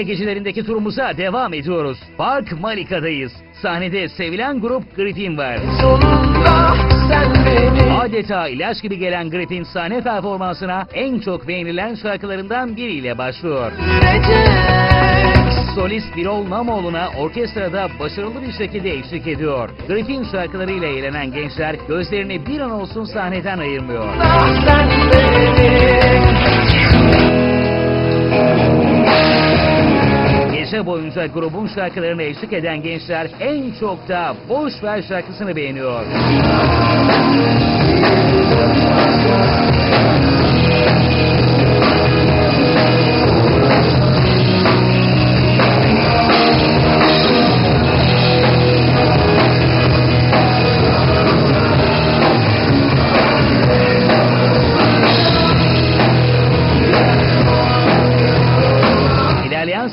Edirne gecelerindeki turumuza devam ediyoruz. Park Malika'dayız. Sahnede sevilen grup Griffin var. Sonunda sen beni Adeta ilaç gibi gelen Griffin sahne performansına en çok beğenilen şarkılarından biriyle başlıyor. görecek Solist Birol Namoğlu'na orkestrada başarılı bir şekilde eşlik ediyor. Griffin şarkılarıyla eğlenen gençler gözlerini bir an olsun sahneden ayırmıyor. sen beni Gece boyunca grubun şarkılarına eşlik eden gençler en çok da Boş Ver şarkısını beğeniyor.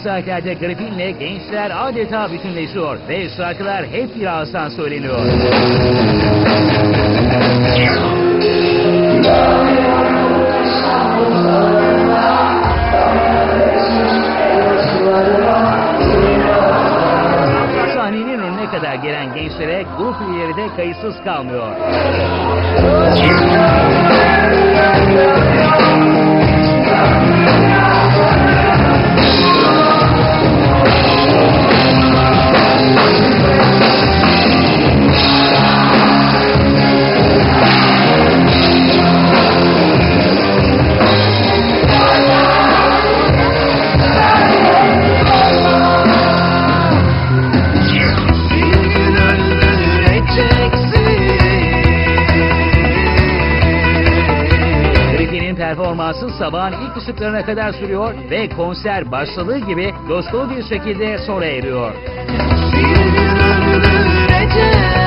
Saatlerde Griffin'le gençler adeta bütünleşiyor ve şarkılar hep bir ağızdan söyleniyor. Sahnenin önüne kadar gelen gençlere grup üyeleri de kayıtsız kalmıyor. Performansı sabahın ilk ışıklarına kadar sürüyor ve konser başladığı gibi coşkulu bir şekilde sona eriyor. Bir gün ömrüm